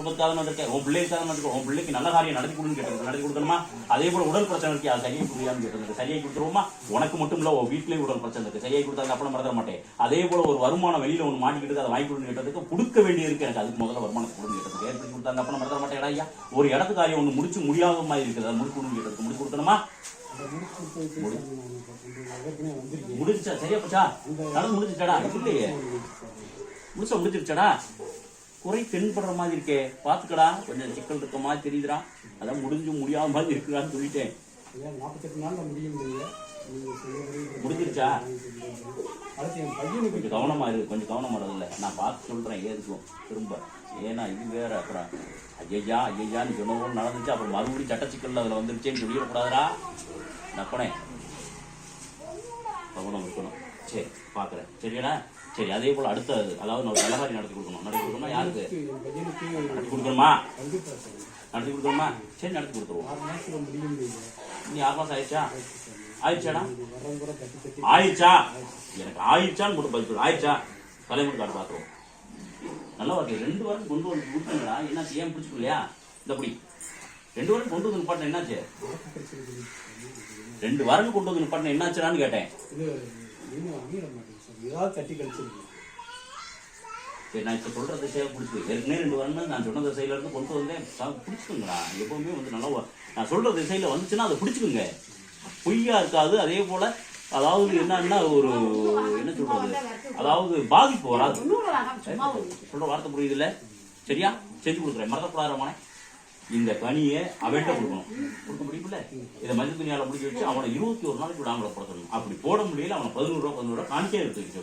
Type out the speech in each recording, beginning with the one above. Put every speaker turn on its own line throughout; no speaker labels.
குடும்பத்துக்காக வந்திருக்கேன் உன் பிள்ளைக்காக வந்திருக்கேன் உன் பிள்ளைக்கு நல்ல காரியம் நடத்தி கொடுன்னு கேட்டது நடத்தி கொடுக்கணுமா? அதே போல உடல் பிரச்சனை இருக்கு. அது சரியாக கொடுக்கலான்னு கேட்டது சரியாக கொடுத்துருவோமா? உனக்கு மட்டும் இல்லை உன் வீட்லயும் உடல் பிரச்சனை இருக்கு. சரியாக கொடுத்தாங்க அப்புறம் மறந்துட மாட்டேன். அதே போல ஒரு வருமானம் வெளியில ஒன்று மாட்டிக்கிட்டு அதை வாங்கி கொடுன்னு கேட்டதுக்கு கொடுக்க வேண்டிய இருக்கு எனக்கு அதுக்கு முதல்ல வருமானத்தை கொடுன்னு கேட்டதுக்கு. ஏற்படுத்தி கொடுத்தாங்க அப்புறம் மறந்துட மாட்டேன்? ஐயா ஒரு இடத்து காரியம் ஒன்று முடிச்சு முடியாத மாதிரி இருக்குது. அதை முடிச்சு கொடுன்னு கேட்டதுக்கு முடிச்சு
கொடுத்தணுமா முடிச்சா.
சரியா போச்சா? நடந்து முடிஞ்சுச்சாடா இல்லையே. முடிச்சா முடிச்சிருச்சாடா. குறை தென்படுற மாதிரி இருக்கே. பாத்துக்கடா கொஞ்சம் சிக்கல் இருக்க மாதிரி தெரியுதுடா. அதான் முடிஞ்சு முடியாத மாதிரி இருக்குடான்னு சொல்லிட்டேன்.
நாற்பத்தெட்டு நாளில் முடியும்
முடிஞ்சிருச்சா? கொஞ்சம் கவனமா இருக்கு கொஞ்சம் கவனமா இருதில்ல நான் பார்த்து சொல்றேன் ஏதுக்கும் திரும்ப. ஏன்னா இது வேற அப்புறம். ஐயா ஐயான்னு சொன்னவங்க நடந்துச்சு. அப்புறம் மறுபடியும் சட்ட சிக்கல்ல அதுல வந்துருச்சேன்னு சொல்லிடக்கூடாதுடா. நப்பனே கவனம் இருக்கணும் சரி பாக்குறேன் சரியாடா? சரி அதே போல அடுத்தது அதாவது ஒரு நல்லகாரி நடத்தி கொடுக்கணும். நடத்தி கொடுக்கணுமா? யாருக்கு? நடத்தி கொடுக்கணுமா? நடத்தி கொடுக்கணுமா? சரி நடத்தி கொடுத்துருவோம். நீ ஆறு மாசம் ஆயிடுச்சா? ஆயிடுச்சாடா? ஆயிடுச்சா? எனக்கு ஆயிடுச்சான்னு மட்டும் பதில் ஆயிடுச்சா? தலைமுறை கார்டு பார்த்துருவோம். நல்லா இருக்கு ரெண்டு வாரம் கொண்டு வந்து கொடுத்தீங்களா? என்னாச்சு? ஏன் பிடிச்சிக்கலையா இந்த அப்படி ரெண்டு வாரம் கொண்டு வந்து நிப்பாட்டின என்னாச்சு. ரெண்டு வாரம் கொண்டு வந்து நிப்பாட்டின என்னாச்சுடான்னு கேட்டேன்.
அமையிட மாட்டேங்குது சார் ஏதாவது தட்டி கழிச்சிருக்கு
சரி நான் இப்போ சொல்ற திசையை பிடிச்சி ஏற்கனவே ரெண்டு வாரம் நான் சொன்ன திசையில இருந்து கொண்டு வந்தேன். பிடிச்சுக்குங்கடா. எப்பவுமே வந்து நல்லா நான் சொல்ற திசையில வந்துச்சுன்னா அதை பிடிச்சுக்குங்க. பொய்யா இருக்காது. அதே போல அதாவது என்னன்னா ஒரு என்ன சொல்றது? அதாவது பாதிப்பு வராது. சொல்ற வார்த்தை புரியுது இல்ல சரியா? செஞ்சு கொடுக்குறேன். மறக்கப்படாதவனே இந்த கனியை அவன்கிட்ட கொடுக்கணும். கொடுக்க முடியும்ல? இதை மஞ்சள் துணியால முடிச்சு வச்சு அவனை இருபத்தி ஒரு நாளைக்கு விடாமல போட அப்படி போட முடியல அவனை பதினோரு ரூபா பதினோரு ரூபா காணிக்கே எடுத்து வைக்க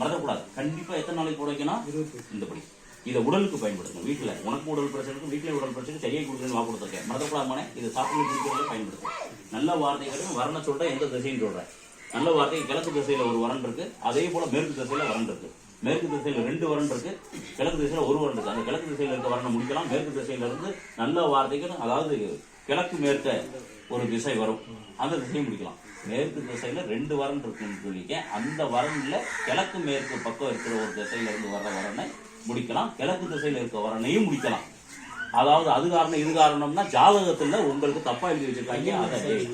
மறக்கக்கூடாது. கண்டிப்பா எத்தனை நாளைக்கு போட வைக்கணும்?
இருபத்தி
இந்தபடி இதை உடலுக்கு பயன்படுத்தணும். வீட்டுல உனக்கு உடல் பிரச்சனை இருக்கும் வீட்டுல உடல் பிரச்சனை சரியாக கொடுக்குறேன்னு வா கொடுத்துருக்கேன். மறக்கக்கூடாமனே இதை சாப்பிட்டு குடிக்கிறதுல பயன்படுத்தும் நல்ல வார்த்தைகளும் வரண சொல்றேன் எந்த திசைன்னு சொல்றேன் நல்ல வார்த்தை கிழக்கு திசையில ஒரு வரன் இருக்கு. அதே போல மேற்கு திசையில வரன் இருக்கு. மேற்கு திசையில ரெண்டு வரன் இருக்கு. கிழக்கு திசையில ஒரு வரன் இருக்கு. அந்த கிழக்கு திசையில இருக்க வரனை முடிக்கலாம். மேற்கு திசையில இருந்து நல்ல வார்த்தைகள் அதாவது கிழக்கு மேற்க ஒரு திசை வரும். அந்த திசையை முடிக்கலாம். மேற்கு திசையில ரெண்டு வரன் இருக்குன்னு சொல்லியிருக்கேன். அந்த வரன்ல கிழக்கு மேற்கு பக்கம் இருக்கிற ஒரு திசையில இருந்து வர்ற வரனை முடிக்கலாம். கிழக்கு திசையில இருக்க வரனையும் முடிக்கலாம். அதாவது அது காரணம் இது காரணம்னா ஜாதகத்துல உங்களுக்கு தப்பா எழுதி வச்சிருக்காங்க. அதை.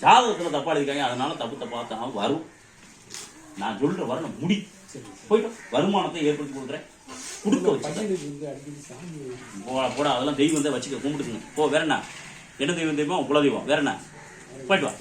ஜாதகத்துல தப்பா எழுதிருக்காங்க. அதனால தப்பு தப்பா தான் வரும். நான் சொல்ற வரணும் முடி. போயிட்டு வருமானத்தை ஏற்படுத்தி கொடுக்குறேன் கொடுக்க வச்சு போடா போடா அதெல்லாம் தெய்வம் தான் வச்சுக்க கும்பிட்டுக்குங்க போ வேற என்ன? என்ன தெய்வம் தெய்வம் குலதெய்வம் வேற என்ன? போயிட்டு வா.